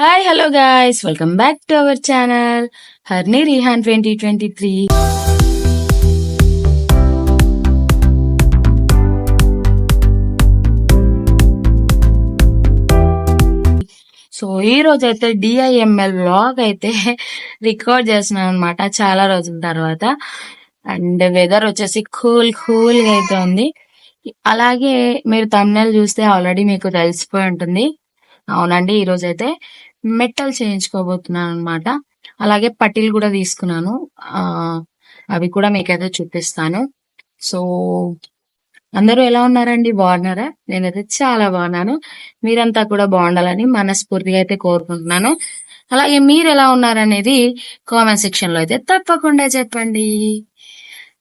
Hi hello guys welcome back to our channel Harni Rihan twenty twenty three so ఈ రోజు అయితే DIML blog అయితే record చేస్తున్నాను అనమాట చాలా రోజుల తర్వాత. అండ్ వెదర్ వచ్చేసి కూల్ కూల్గా అయితే ఉంది. అలాగే మీరు తమిళ చూస్తే ఆల్రెడీ మీకు తెలిసిపోయి ఉంటుంది. అవునండి ఈ రోజు అయితే మెట్టలు చేయించుకోబోతున్నాను అనమాట అలాగే పట్టీలు కూడా తీసుకున్నాను. అవి కూడా మీకైతే చూపిస్తాను. సో అందరూ ఎలా ఉన్నారండి? బాగున్నారా? నేనైతే చాలా బాగున్నాను. మీరంతా కూడా బాగుండాలని మనస్ఫూర్తిగా అయితే కోరుకుంటున్నాను. అలాగే మీరు ఎలా ఉన్నారనేది కామెంట్ సెక్షన్లో అయితే తప్పకుండా చెప్పండి.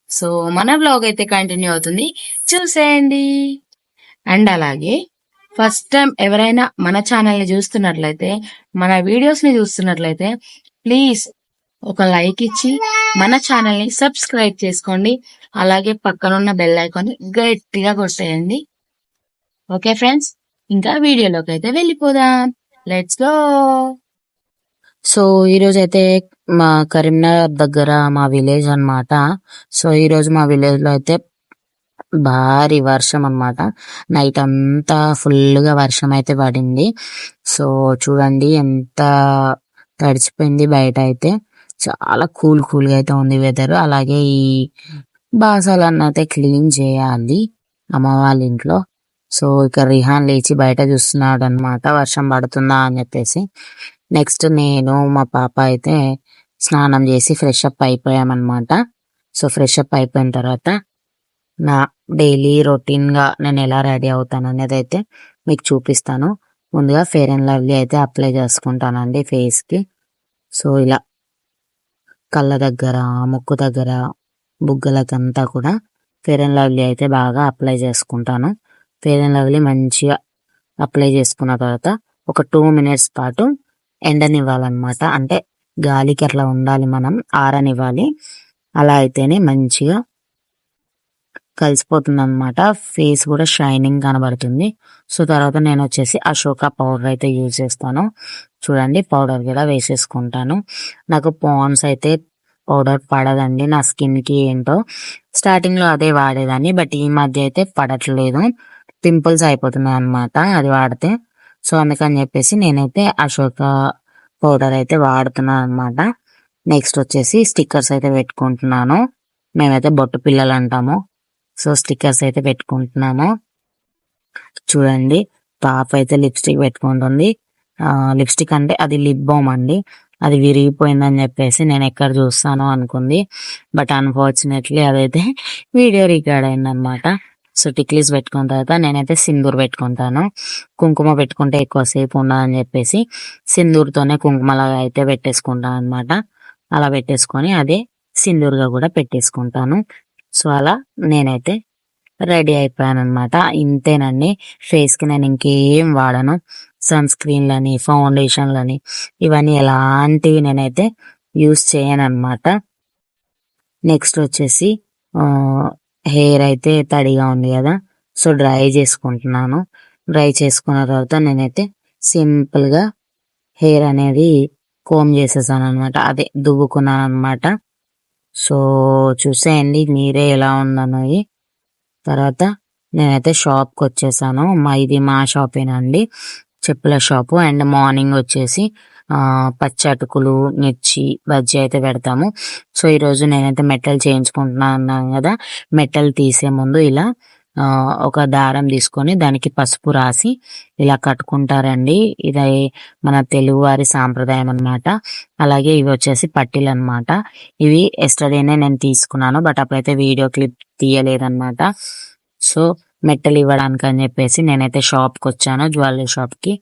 సో మన బ్లాగ్ అయితే కంటిన్యూ అవుతుంది. చూసేయండి. అండ్ అలాగే ఫస్ట్ టైం ఎవరైనా మన ఛానల్ని చూస్తున్నట్లయితే మన వీడియోస్ని చూస్తున్నట్లయితే ప్లీజ్ ఒక లైక్ ఇచ్చి మన ఛానల్ని సబ్స్క్రైబ్ చేసుకోండి. అలాగే పక్కనున్న బెల్ ఐకాన్ని గట్టిగా కొట్టేయండి. ఓకే ఫ్రెండ్స్ ఇంకా వీడియోలోకి అయితే వెళ్ళిపోదాం. లెట్స్ గో సో ఈ రోజు అయితే మా కరీంనగర్ దగ్గర మా విలేజ్ అన్నమాట. సో ఈ రోజు మా విలేజ్లో అయితే భారీ వర్షం అన్నమాట. నైట్ అంతా ఫుల్గా వర్షం అయితే పడింది. సో చూడండి ఎంత తడిచిపోయింది బయట అయితే. చాలా కూల్ కూల్గా అయితే ఉంది వెదర్ అలాగే ఈ బాసాలన్నీ అయితే క్లీన్ చేయాలి అమ్మ వాళ్ళ ఇంట్లో. సో ఇక రిహాన్ లేచి బయట చూస్తున్నాడు అనమాట వర్షం పడుతుందా అని చెప్పేసి. నెక్స్ట్ నేను మా పాప అయితే స్నానం చేసి ఫ్రెష్ అప్ అయిపోయామన్నమాట. సో ఫ్రెష్ అప్ అయిపోయిన తర్వాత నా డైలీ రొటీన్గా నేను ఎలా రెడీ అవుతాను అనేది అయితే మీకు చూపిస్తాను. ముందుగా ఫేర్ అండ్ లవ్లీ అయితే అప్లై చేసుకుంటానండి ఫేస్కి సో ఇలా కళ్ళ దగ్గర ముక్కు దగ్గర బుగ్గలకంతా కూడా ఫేర్ అండ్ లవ్లీ అయితే బాగా అప్లై చేసుకుంటాను. ఫేర్ అండ్ లవ్లీ మంచిగా అప్లై చేసుకున్న తర్వాత ఒక టూ మినిట్స్ పాటు ఎండనివ్వాలన్నమాట. అంటే గాలికి అట్లా ఉండాలి మనం ఆరనివ్వాలి. అలా అయితేనే మంచిగా కలిసిపోతుంది అనమాట ఫేస్ కూడా షైనింగ్ కనబడుతుంది. సో తర్వాత నేను వచ్చేసి అశోక పౌడర్ అయితే యూజ్ చేస్తాను. చూడండి పౌడర్ కూడా వేసేసుకుంటాను. నాకు పాన్స్ అయితే పౌడర్ పడదండి. నా స్కిన్కి ఏంటో. స్టార్టింగ్లో అదే వాడేదాన్ని బట్ ఈ మధ్య అయితే పడట్లేదు. పింపుల్స్ అయిపోతున్నాయి అనమాట అది వాడితే. సో అందుకని చెప్పేసి నేనైతే అశోక పౌడర్ అయితే వాడుతున్నాను అనమాట నెక్స్ట్ వచ్చేసి స్టిక్కర్స్ అయితే పెట్టుకుంటున్నాను. మేమైతే బొట్టు పిల్లలు అంటాము. సో స్టిక్కర్స్ అయితే పెట్టుకుంటున్నాను. చూడండి పాప అయితే లిప్స్టిక్ పెట్టుకుంటుంది. లిప్స్టిక్ అంటే అది లిప్ బామ్ అండి. అది విరిగిపోయిందని చెప్పేసి నేను ఎక్కడ చూస్తాను అనుకుంది. బట్ అన్ఫార్చునేట్లీ అదైతే వీడియో రికార్డ్ అయిందనమాట సో టిక్లీస్ పెట్టుకున్న తర్వాత నేనైతే సింధూర్ పెట్టుకుంటాను. కుంకుమ పెట్టుకుంటే ఎక్కువసేపు ఉండదని చెప్పేసి సింధూర్తోనే కుంకుమలాగా అయితే పెట్టేసుకుంటాను అనమాట అలా పెట్టేసుకొని అదే సింధూర్గా కూడా పెట్టేసుకుంటాను. సో అలా నేనైతే రెడీ అయిపోయాను అనమాట ఇంతేనండి. ఫేస్కి నేను ఇంకేం వాడను. సన్ స్క్రీన్లని ఫౌండేషన్లని ఇవన్నీ ఎలాంటివి నేనైతే యూస్ చేయను అనమాట నెక్స్ట్ వచ్చేసి హెయిర్ అయితే తడిగా ఉంది కదా. సో డ్రై చేసుకుంటున్నాను. డ్రై చేసుకున్న తర్వాత నేనైతే సింపుల్గా హెయిర్ అనేది కోమ్ చేసేసాను అనమాట అదే దువ్వుకున్నాను అనమాట సో చూసేయండి మీరే ఎలా ఉందన్నది. తర్వాత నేనైతే షాప్కి వచ్చేసాను. మా ఇది మా షాపేనండి చెప్పుల షాపు. అండ్ మార్నింగ్ వచ్చేసి పచ్చటుకులు పచ్చి అటుకులు మిర్చి బజ్జీ అయితే పెడతాము. సో ఈరోజు నేనైతే మెటల్ చేయించుకుంటున్నాను కదా. మెటల్ తీసే ముందు ఇలా ఒక దారం తీసుకొని దానికి పసుపు రాసి ఇలా కట్టుకుంటారండి. ఇది మన తెలుగువారి సాంప్రదాయం అన్నమాట. అలాగే ఇవి వచ్చేసి పట్టీలు అనమాట ఇవి ఎస్టర్డేనే నేను తీసుకున్నాను బట్ అప్పుడైతే వీడియో క్లిప్ తీయలేదన్నమాట. సో మెట్టలు ఇవ్వడానికి అని చెప్పేసి నేనైతే షాప్కి వచ్చాను జ్యువెలరీ షాప్కి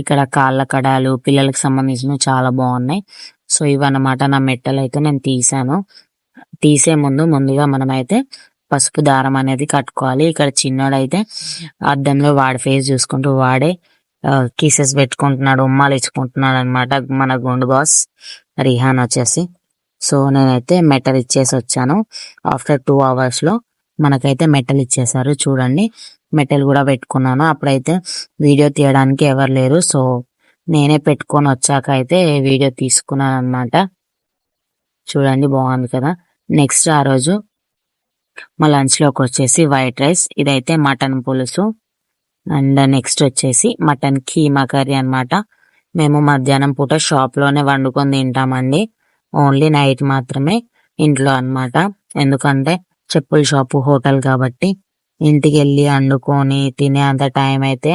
ఇక్కడ కాళ్ళ కడాలు పిల్లలకు సంబంధించినవి చాలా బాగున్నాయి. సో ఇవన్నమాట నా మెట్టలు అయితే నేను తీసాను తీసే ముందు ముందుగా మనం అయితే పసుపు దారం అనేది కట్టుకోవాలి. ఇక్కడ చిన్నోడైతే అద్దంలో వాడి ఫేస్ చూసుకుంటూ వాడే కీసెస్ పెట్టుకుంటున్నాడు ఉమ్మాలు ఇచ్చుకుంటున్నాడు అనమాట మన గుండు బాస్ రిహాన్ వచ్చేసి. సో నేనైతే మెటల్ ఇచ్చేసి వచ్చాను. ఆఫ్టర్ టూ అవర్స్లో మనకైతే మెటల్ ఇచ్చేసారు. చూడండి మెటల్ కూడా పెట్టుకున్నాను. అప్పుడైతే వీడియో తీయడానికి ఎవరు లేరు. సో నేనే పెట్టుకొని వచ్చాక అయితే వీడియో తీసుకున్నాను అనమాట చూడండి బాగుంది కదా. నెక్స్ట్ ఆ రోజు మా లంచ్లో ఒక వచ్చేసి వైట్ రైస్ ఇదైతే మటన్ పులుసు. అండ్ నెక్స్ట్ వచ్చేసి మటన్ కీమా కర్రీ అన్నమాట. మేము మధ్యాహ్నం పూట షాప్లోనే వండుకొని తింటామండి. ఓన్లీ నైట్ మాత్రమే ఇంట్లో అన్నమాట. ఎందుకంటే చెప్పుల షాపు హోటల్ కాబట్టి ఇంటికి వెళ్ళి వండుకొని తినే అంత టైం అయితే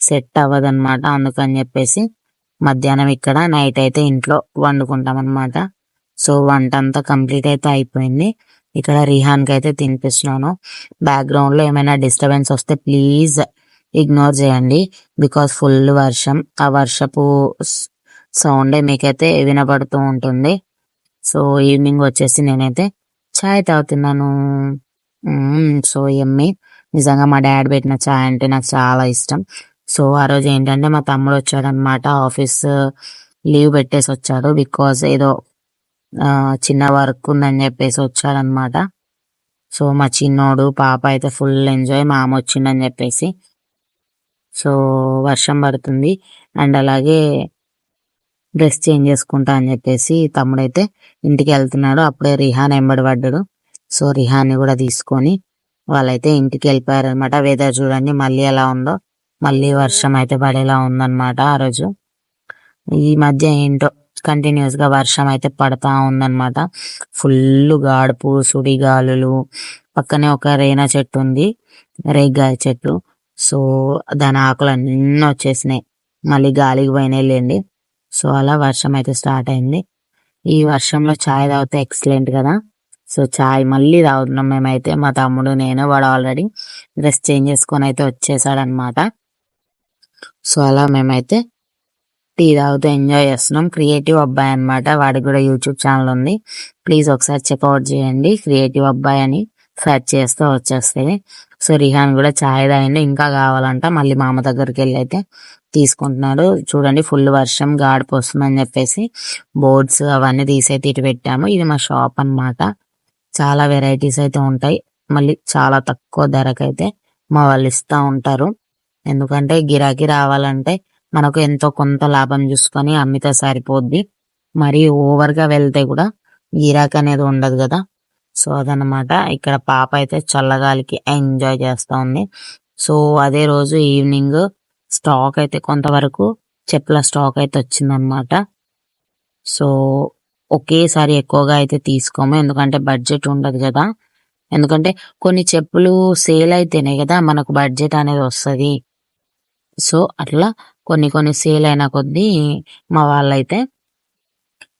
సెట్ అవ్వదన్నమాట. అందుకని చెప్పేసి మధ్యాహ్నం ఇక్కడ నైట్ అయితే ఇంట్లో వండుకుంటాం అనమాట సో వంట అంతా కంప్లీట్ అయితే అయిపోయింది. ఇక్కడ రిహాన్కి అయితే తినిపిస్తున్నాను. బ్యాక్గ్రౌండ్లో ఏమైనా డిస్టర్బెన్స్ వస్తే ప్లీజ్ ఇగ్నోర్ చేయండి. బికాస్ ఫుల్ వర్షం ఆ వర్షపు సౌండే మీకైతే వినపడుతూ ఉంటుంది. సో ఈవినింగ్ వచ్చేసి నేనైతే చాయ్ తాగుతున్నాను. సో ఎమ్మి నిజంగా మా డాడీ పెట్టిన చాయ్ అంటే నాకు చాలా ఇష్టం. సో ఆ రోజు ఏంటంటే మా తమ్ముడు వచ్చాడనమాట ఆఫీస్ లీవ్ పెట్టేసి వచ్చాడు. బికాస్ ఏదో చిన్న వర్క్ ఉందని చెప్పేసి వచ్చాడనమాట సో మా చిన్నోడు పాప అయితే ఫుల్ ఎంజాయ్ మా అమ్మ వచ్చిందని చెప్పేసి. సో వర్షం పడుతుంది. అండ్ అలాగే డ్రెస్ చేంజ్ చేసుకుంటా అని చెప్పేసి తమ్ముడైతే ఇంటికి వెళ్తున్నాడు. అప్పుడే రిహాన్ ఎంబడి పడ్డాడు. సో రిహాన్ని కూడా తీసుకొని వాళ్ళైతే ఇంటికి వెళ్ళిపోయారు అనమాట వెదర్ చూడండి మళ్ళీ ఎలా ఉందో. మళ్ళీ వర్షం అయితే పడేలా ఉందన్నమాట ఆ రోజు. ఈ మధ్య ఏంటో కంటిన్యూస్గా వర్షం అయితే పడతా ఉందన్నమాట. ఫుల్ గాడుపు సుడిగాలులు. పక్కనే ఒక రేనా చెట్టు ఉంది రేగాయ చెట్టు. సో దాని ఆకులు అన్నీ వచ్చేసినాయి. మళ్ళీ గాలికి పోయినాయి లేండి సో అలా వర్షం అయితే స్టార్ట్ అయింది. ఈ వర్షంలో చాయ్ తాగితే ఎక్సలెంట్ కదా. సో చాయ్ మళ్ళీ తాగుతున్నాం మేమైతే. మా తమ్ముడు నేను వాడు ఆల్రెడీ డ్రెస్ చేంజ్ చేసుకొని అయితే వచ్చేసాడనమాట సో అలా మేమైతే టీ తాగుతూ ఎంజాయ్ చేస్తున్నాం. క్రియేటివ్ అబ్బాయి అన్నమాట. వాడికి కూడా యూట్యూబ్ ఛానల్ ఉంది. ప్లీజ్ ఒకసారి చెక్అవుట్ చేయండి. క్రియేటివ్ అబ్బాయి అని సెర్చ్ చేస్తే వచ్చేస్తాయి సో రిహాన్ కూడా చాయ్ తాగిండు. ఇంకా కావాలంట. మళ్ళీ మామ దగ్గరికి వెళ్ళి అయితే తీసుకుంటున్నాడు. చూడండి ఫుల్ వర్షం గాడిపు వస్తుందని చెప్పేసి బోర్డ్స్ అవన్నీ తీసైతే ఇటు పెట్టాము. ఇది మా షాప్ అన్నమాట. చాలా వెరైటీస్ అయితే ఉంటాయి. మళ్ళీ చాలా తక్కువ ధరకైతే మా వాళ్ళు ఇస్తా ఉంటారు. ఎందుకంటే గిరాకీ రావాలంటే మనకు ఎంతో కొంత లాభం చూసుకొని అమ్మితే సరిపోద్ది. మరి ఓవర్గా వెళ్తే కూడా గిరాక్ అనేది ఉండదు కదా. సో అదనమాట ఇక్కడ పాప అయితే చల్లగాలికి ఎంజాయ్ చేస్తూ ఉంది. సో అదే రోజు ఈవినింగ్ స్టాక్ అయితే కొంతవరకు చెప్పుల స్టాక్ అయితే వచ్చిందనమాట సో ఒకేసారి ఎక్కువగా అయితే తీసుకోము. ఎందుకంటే బడ్జెట్ ఉండదు కదా. ఎందుకంటే కొన్ని చెప్పులు సేల్ అయితేనే కదా మనకు బడ్జెట్ అనేది వస్తుంది. సో అట్లా కొన్ని కొన్ని సేల్ అయిన కొద్దీ మా వాళ్ళైతే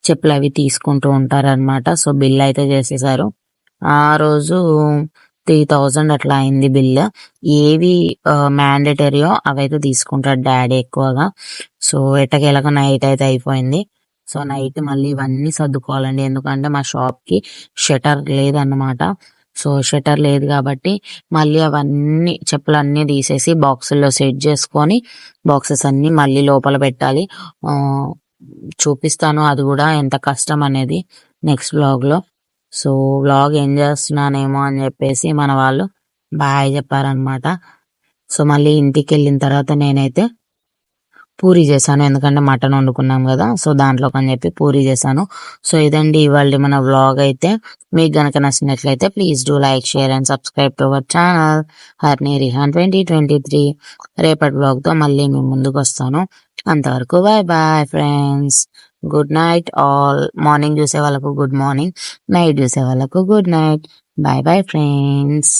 చెప్పులు అవి తీసుకుంటూ ఉంటారనమాట సో బిల్ అయితే చేసేసారు. ఆ రోజు త్రీ థౌజండ్ అట్లా అయింది బిల్. ఏవి మ్యాండేటరీయో అవైతే తీసుకుంటాడు డాడీ ఎక్కువగా. సో ఎట్టకేలకు నైట్ అయితే అయిపోయింది. సో నైట్ మళ్ళీ ఇవన్నీ సర్దుకోవాలండి. ఎందుకంటే మా షాప్కి షటర్ లేదన్నమాట. సో షటర్ లేదు కాబట్టి మళ్ళీ అవన్నీ చెప్పులన్నీ తీసేసి బాక్సుల్లో సెట్ చేసుకొని బాక్సెస్ అన్ని మళ్ళీ లోపల పెట్టాలి. చూపిస్తాను అది కూడా ఎంత కష్టం అనేది నెక్స్ట్ వ్లాగ్లో సో వ్లాగ్ ఏం చేస్తున్నానేమో అని చెప్పేసి మన వాళ్ళు బాయ్ చెప్పారనమాట సో మళ్ళీ ఇంటికి వెళ్ళిన తర్వాత నేనైతే పూరి చేశాను. ఎందుకంటే మటన్ వండుకున్నాం కదా సో దాంట్లోకి అని చెప్పి పూరి చేశాను. సో ఇదండి ఇవాళ మన వ్లాగ్ అయితే. మీకు గనక నచ్చినట్లయితే please do like share and subscribe to our channel Harni Rihan twenty twenty three. రేపటి వ్లాగ్తో మళ్ళీ మేము ముందుకు వస్తాను. అంతవరకు bye bye friends good night all morning చూసే వాళ్ళకు గుడ్ మార్నింగ్ నైట్ చూసే వాళ్ళకు good night bye bye friends